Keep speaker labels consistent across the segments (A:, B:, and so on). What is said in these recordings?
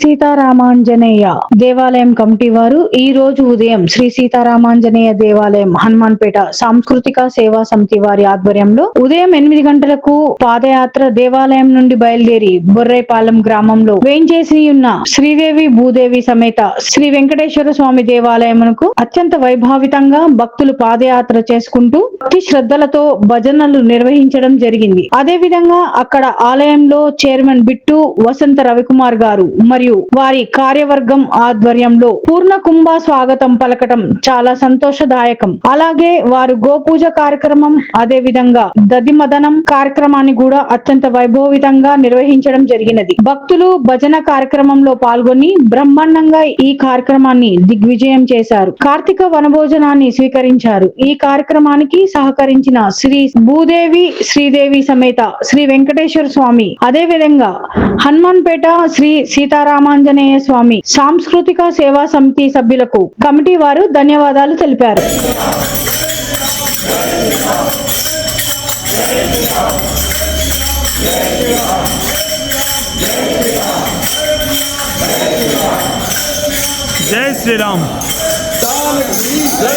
A: సీతారామాంజనేయ దేవాలయం కమిటీ వారు ఈ రోజు ఉదయం శ్రీ సీతారామాంజనేయ దేవాలయం హనుమాన్పేట సాంస్కృతిక సేవా సమితి వారి ఆధ్వర్యంలో ఉదయం ఎనిమిది గంటలకు పాదయాత్ర దేవాలయం నుండి బయలుదేరి బొర్రైపాలెం గ్రామంలో వేంచేసి ఉన్న శ్రీదేవి భూదేవి సమేత శ్రీ వెంకటేశ్వర స్వామి దేవాలయమునకు అత్యంత వైభావితంగా భక్తులు పాదయాత్ర చేసుకుంటూ భక్తి శ్రద్ధలతో భజనలు నిర్వహించడం జరిగింది. అదే విధంగా అక్కడ ఆలయంలో చైర్మన్ బిట్టు వసంత రవికుమార్ గారు మరియు వారి కార్యవర్గం ఆధ్వర్యంలో పూర్ణ కుంభ స్వాగతం పలకటం చాలా సంతోషదాయకం. అలాగే వారు గోపూజ కార్యక్రమం అదే విధంగా దది మదనం కార్యక్రమాన్ని కూడా అత్యంత వైభవితంగా నిర్వహించడం జరిగినది. భక్తులు భజన కార్యక్రమంలో పాల్గొని బ్రహ్మాండంగా ఈ కార్యక్రమాన్ని దిగ్విజయం చేశారు. కార్తీక వనభోజనాన్ని స్వీకరించారు. ఈ కార్యక్రమానికి సహకరించిన శ్రీ భూదేవి శ్రీదేవి సమేత శ్రీ వెంకటేశ్వర స్వామి అదే విధంగా హనుమాన్పేట శ్రీ సీతారామాంజనేయ స్వామి సాంస్కృతిక సేవా సమితి సభ్యులకు కమిటీ వారు ధన్యవాదాలు తెలిపారు.
B: జై శ్రీరామ్.
C: జై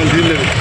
D: మంచిది లేదు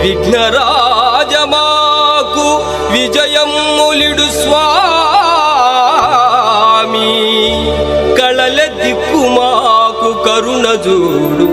E: విఘ్నరాజమాకు విజయములిడు స్వామి. కళల దిక్కుమాకు కరుణ చూడు.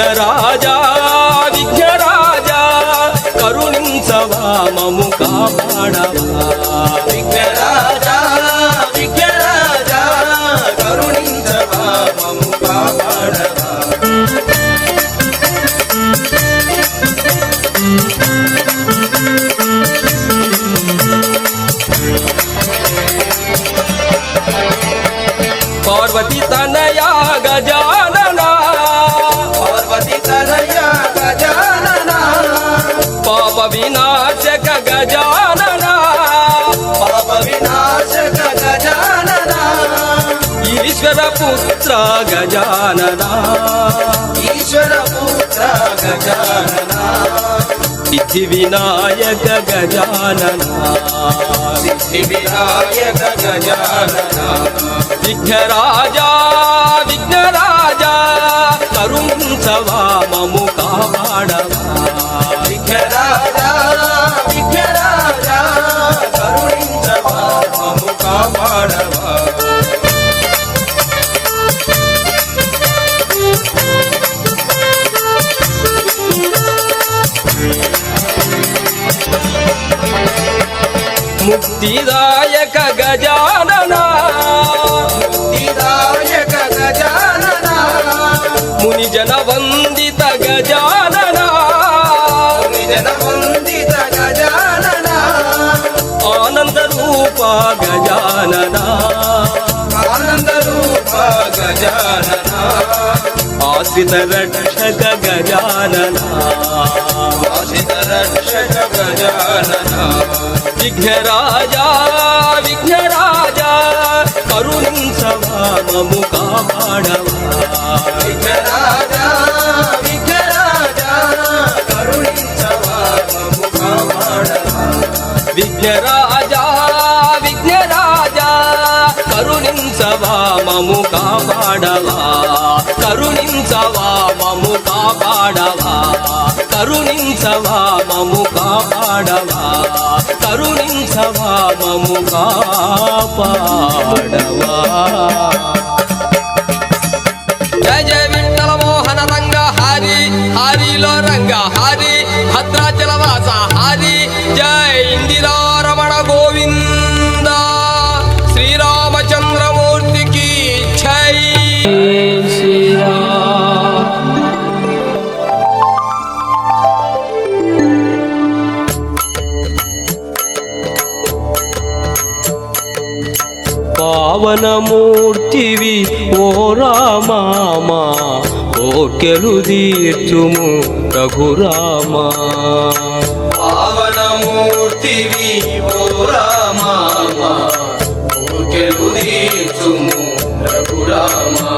B: విఘ్నరాజా
E: ఈశ్వర పుత్ర గజానన.
B: ఈశ్వర పుత్ర గజానన
E: సిద్ధి వినాయక గజానన.
B: సిద్ధి వినాయక గజానన
E: విఘ్నరాజా విఘ్నరాజా కరుణించవా మము కాపాడవా. ముక్తిదాయక గజానన.
B: వినాయక గజానన.
E: ముని జన వందిత గజానన.
B: జన వందిత గజానన.
E: ఆనంద రూప గజానన.
B: ఆనంద రూప గజానన.
E: ఆశ్రిత రక్షక గజానన.
B: వాసిత రక్షక గజానన
E: విఘ్నరాజా విఘ్నరాజా కరుణించవా మము కాపాడవా.
B: విఘ్నరాజా విఘ్నరాజా కరుణించవా మమ్ము కాపాడవా.
E: విఘ్నరాజా విఘ్నరాజా కరుణించవా మము కాపాడవా. కరుణించవా మము కాపాడవా. కరుణించవా మము కాపాడవా? కరుణించవా మము కాపాడవా? జయ జయ విఠల మోహన రంగ హరి హరిలో రంగ హరి పావనమూర్తివి ఓ రామామా కోర్కెలు తీర్చుము రఘురామా.
B: పావనమూర్తివి ఓ రామా ఊర్కెలు తీర్చుము రఘురామా.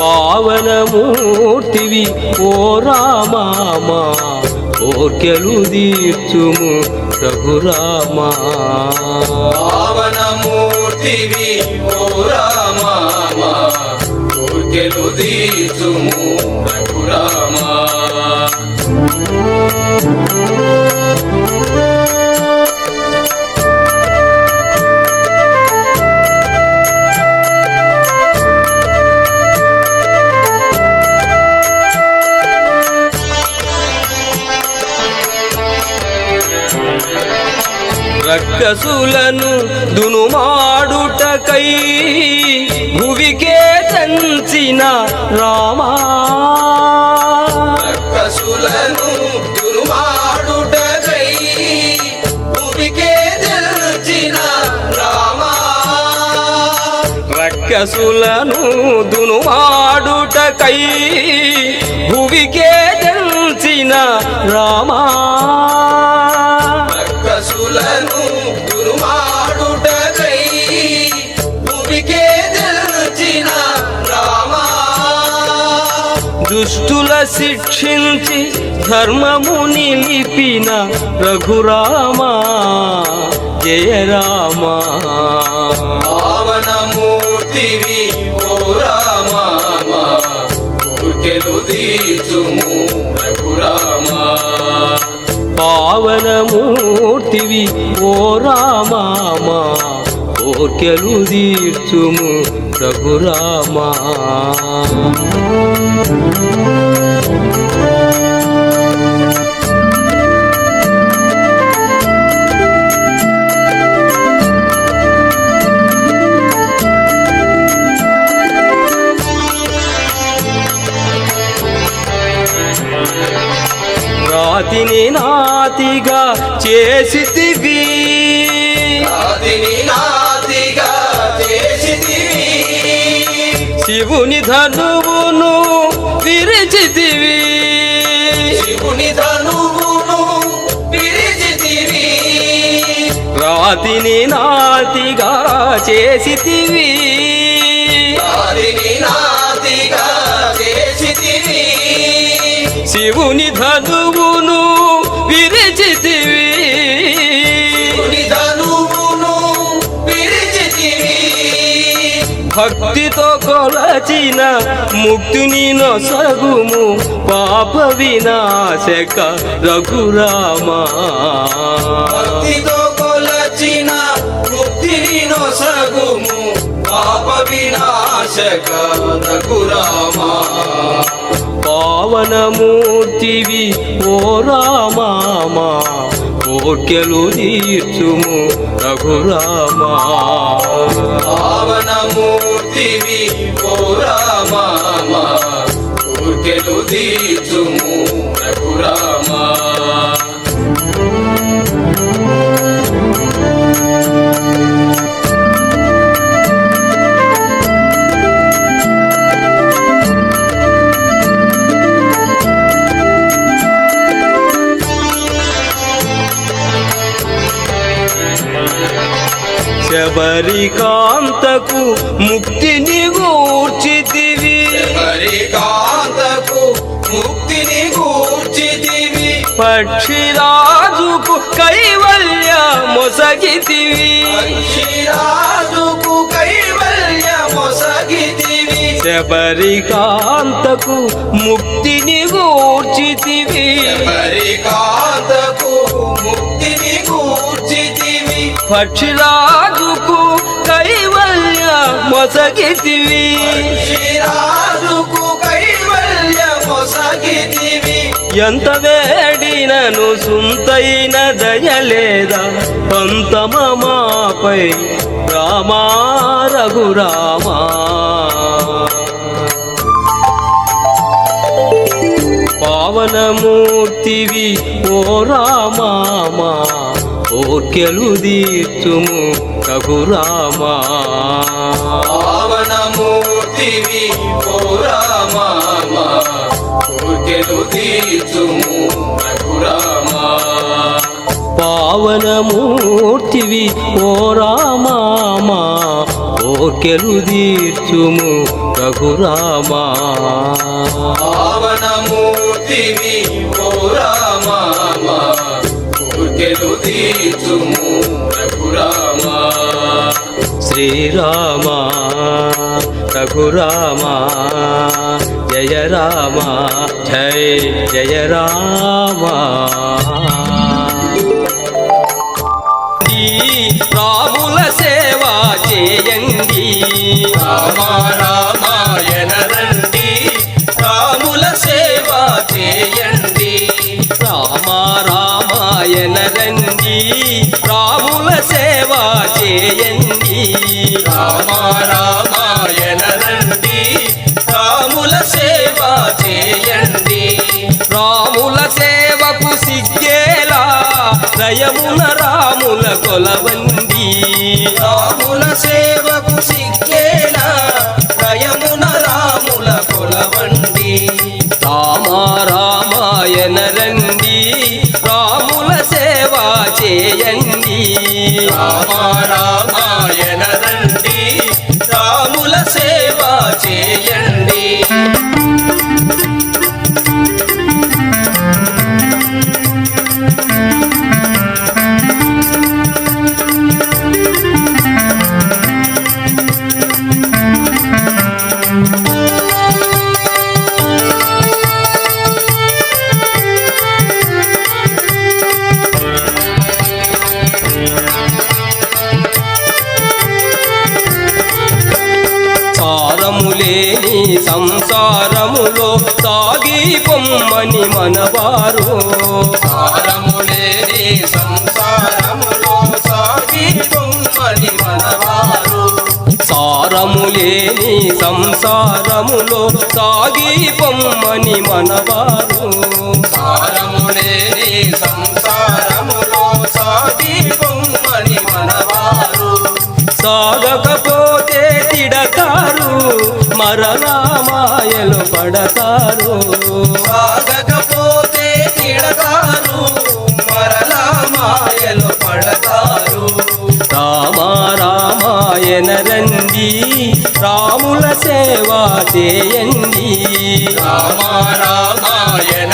E: పావనమూర్తివి ఓ రామామా కోర్కెలు తీర్చుము రఘురామా.
B: పావనమూర్తివి ఓ రామా ఊర్కెలు తీర్చుము రఘురామా.
E: రక్కసులను దునుమాడుటకై భువికే తంచిన రామా.
B: రక్కసులను దుర్మాడుటకై భూమికే తెల్చిన రామా.
E: రక్కసులను దునుమాడుటకై భువికే తంచిన రామా. దుష్టుల శిక్షించి ధర్మము నిలిపిన రఘురామా. జయ రామా.
B: పావనమూర్తివి ఓ రామా. తీర్చుము రఘురామా.
E: ఓ కోర్కెలు తీర్చుము రఘురామా రాతిని నాతిగా చేసితివి శివుని ధనువును విరిచితివి.
B: శివుని ధనువును విరిచితివి.
E: రాతిని నాతిగా చేసితివి.
B: ఆదిని నాదిగా చేసితివి.
E: శివుని ధనువును భక్తితో కొలచిన ముక్తిని నొసగుము పాప వినాశక రఘురామా.
B: భక్తితో కొలచిన ముక్తిని నొసగుము పాప వినాశక రఘురామా
E: పావనమూర్తివి ఓ రామామా. కోర్కెలు తీర్చుము రఘురామా.
B: పావనమూర్తివి ఓ రామా ఊర్కెలు తీర్చుము రఘురామా.
E: శబరికాంతకు ముక్తిని గూర్చితివి.
B: హరికాంతకు ముక్తిని గూర్చితివి.
E: పక్షిరాజుకు కైవల్య మొసగితివి.
B: శ్రీరాజుకు కైవల్య మొసగితివి.
E: శబరికాంతకు ముక్తిని గూర్చితివి.
B: హరికాంతకు
E: పక్షిరాజుకు కైవల్య మొసగితివి.
B: శ్రీరాజుకు కైవల్య మొసగితివి.
E: ఎంత వేడినను సుంతైన దయలేదా పంతమమాపై రామా రఘురామా. పావనమూర్తివి ఓ రామామా ఓర్కెలు దీర్చుము రఘురామా
B: పావనమూర్తివి ఓ రామా కోర్కెలు తీర్చుము
E: పావనమూర్తివి ఓ
B: పావనమూర్తివి ఓ రామా కోర్కెలు తీర్చుము రఘురామా.
E: శ్రీరామా రఘురామా జయ రామ జయ జయ రామా. రాముల సేవ చేయండి.
B: రామ. చేయండి
E: రామ రామాయణ రాముల సేవ చేయండి.
B: రాముల
E: సేవకు సిగ్గేలా దయమున రాముల కొలవండి.
B: రాముల సేవకు సిగ్గేలా దయమున రాముల కొలవండి.
E: రామారా చేయండి
B: రామ రండి రాముల సేవ చేయండి.
E: సాగి పొమ్మని మనవారు.
B: సారములేని సంసారములో సాగి పొమ్మని మనవారు.
E: సాగకపోతే తిడతారు మరలా మాయలు పడతారు.
B: సాగకపోతే తిడతారు మరలా మాయలు పడతారు.
E: రామ రామాయణ రండి. రాముల సేవ చేయండి.
B: రామ రామాయణ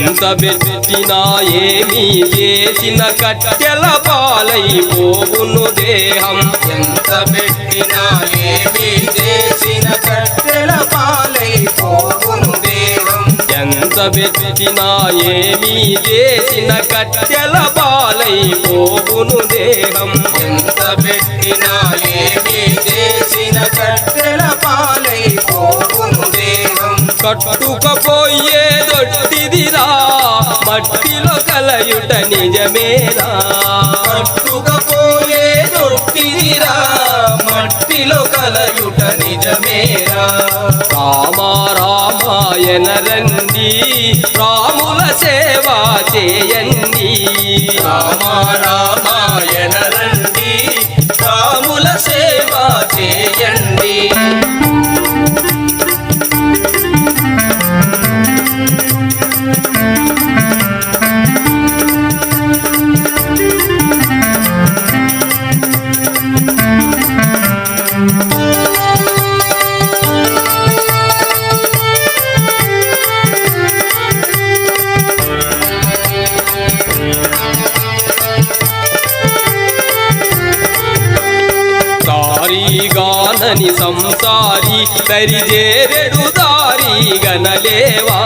E: ఎంత పెట్టినా ఏమీ చేసిన కట్టెల పాలైపోవును దేహం.
B: ఎంత పెట్టినా ఏమి చేసిన కట్టెల పాలైపోవును దేహం.
E: ఎంత పెట్టినా ఏమీ చేసిన కట్టెల పాలైపోవును దేహం.
B: ఎంత పెట్టినా ఏమి చేసిన కట్టెల పాలైపోవును దేహం.
E: కట్టుకపోయేదొట్టిదిరా మట్టిలో కలయుట నిజమేరా?
B: పట్టుకపోయే దొట్టిదిరా మట్టిలో కలయుట నిజమేరా?
E: రామ రామాయణ రండి రాముల సేవ చేయండి.
B: రామ రామాయణ రండి
E: దరిజేరెడు దారి గనలేవా?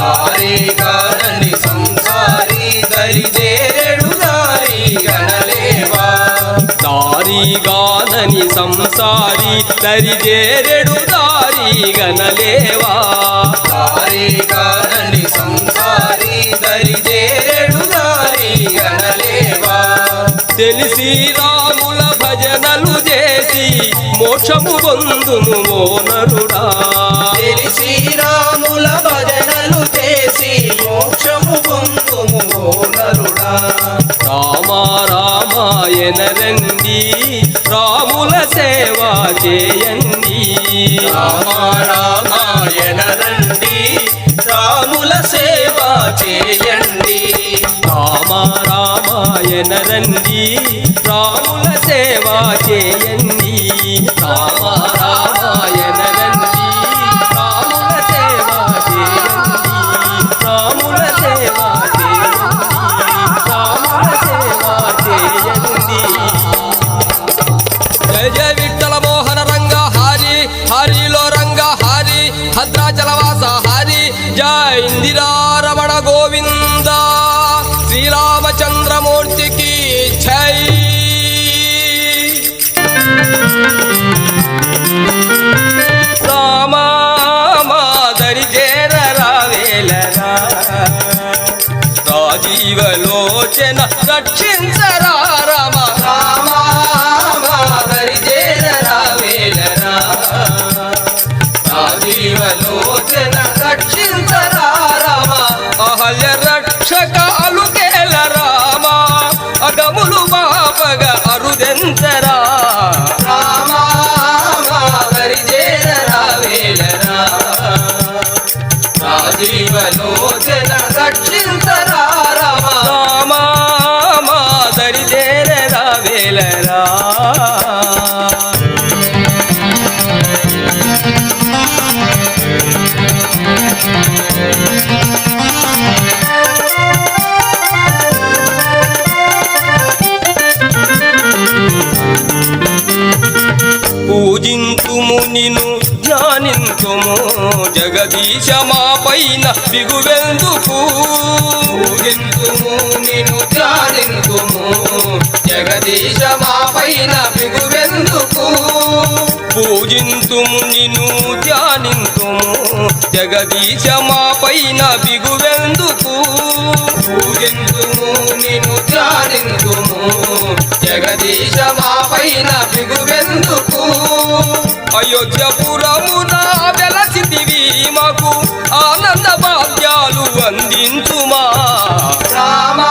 B: దారి కారని సంసారి దరిదేరెడు దారి గణలేవా
E: దారిగానని సంసారి దరిజేరెడు దారి గనలేవా?
B: దారి కారని సంసారి దరిదేరెడు దారి గణలేవా
E: తెలిసి రాముల భజనలు చేసి మోక్షము పొందును మోనరుడా
B: తెలిసి రాముల భజనలు చేసి మోక్షము పొందుము ఓ నరుడా.
E: రామ రామాయణ రండి రాముల సేవ చేయండి.
B: రామ రామాయణ రండి రాముల సేవ చేయండి.
E: రామ రామాయణ రండి రాముల సేవ చేయండి. రాజీవలోచన రక్షించ జగదీశ మా పైన బిగువెందుకు?
B: పూజింతుము నిన్ను ధ్యానింతుము జగదీశ మా పైన బిగువెందుకు?
E: పూజింతుము నిన్ను ధ్యానింతుము. జగదీశ మా పైన బిగువెందుకు?
B: పూజింతుము నిన్ను ధ్యానింతుము జగదీశ మా పైన బిగువెందుకు?
E: అయోధ్యపురమున వెలసిదివి మాకు ఆనంద భాగ్యాలు అందించుమా.
B: రామా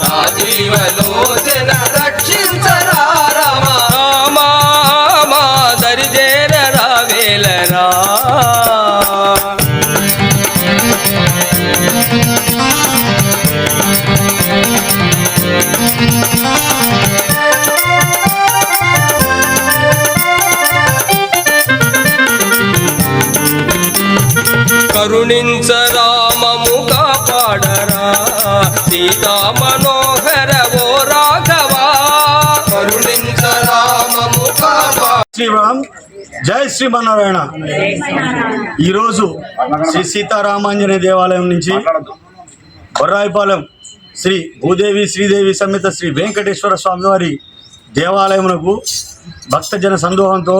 B: హరి
E: మనోహర ఓ రాఘవా.
C: శ్రీరామ్ జై శ్రీమన్నారాయణ. ఈరోజు శ్రీ సీతారామాంజనేయ దేవాలయం నుంచి బొర్రాయిపాలెం శ్రీ భూదేవి శ్రీదేవి సమేత శ్రీ వెంకటేశ్వర స్వామివారి దేవాలయమునకు భక్తజన సందోహంతో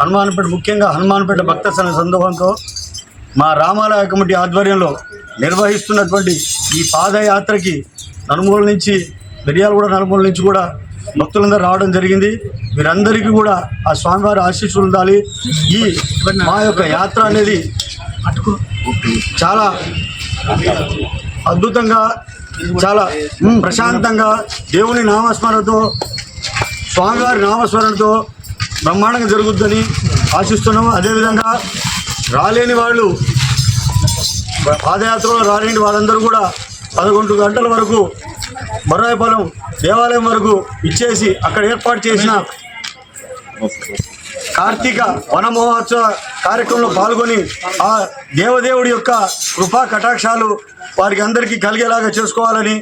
C: హనుమాన్పేట ముఖ్యంగా హనుమాన్పేట భక్త జన సందోహంతో మా రామాలయ కమిటీ ఆధ్వర్యంలో నిర్వహిస్తున్నటువంటి ఈ పాదయాత్రకి నలుమూల నుంచి మిర్యాలగూడ నలుమూల నుంచి కూడా భక్తులందరూ రావడం జరిగింది. మీరందరికీ కూడా ఆ స్వామివారి ఆశీస్సులు ఉండాలి. ఈ మా యొక్క యాత్ర అనేది చాలా అద్భుతంగా చాలా ప్రశాంతంగా దేవుని నామస్మరణతో స్వామివారి నామస్మరణతో బ్రహ్మాండంగా జరుగుద్దని ఆశిస్తున్నాము. అదేవిధంగా రాలేని వాళ్ళు పాదయాత్రలో రాలేని వాళ్ళందరూ కూడా పదకొండు గంటల వరకు బొర్రాయిపాలెం దేవాలయం వరకు ఇచ్చేసి అక్కడ ఏర్పాటు చేసిన కార్తీక వన మహోత్సవ కార్యక్రమంలో పాల్గొని ఆ దేవదేవుడి యొక్క కృపా కటాక్షాలు వారికి అందరికీ కలిగేలాగా చేసుకోవాలని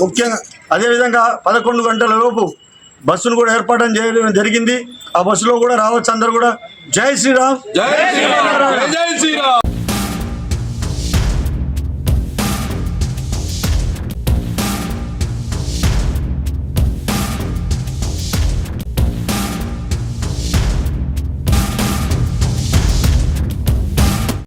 C: ముఖ్యంగా అదేవిధంగా పదకొండు గంటల లోపు బస్సును కూడా ఏర్పాటు చేయడం జరిగింది. ఆ బస్సులో కూడా రావచ్చు అందరు కూడా. జై శ్రీరామ్.
D: జై శ్రీరామ్. జై శ్రీరామ్.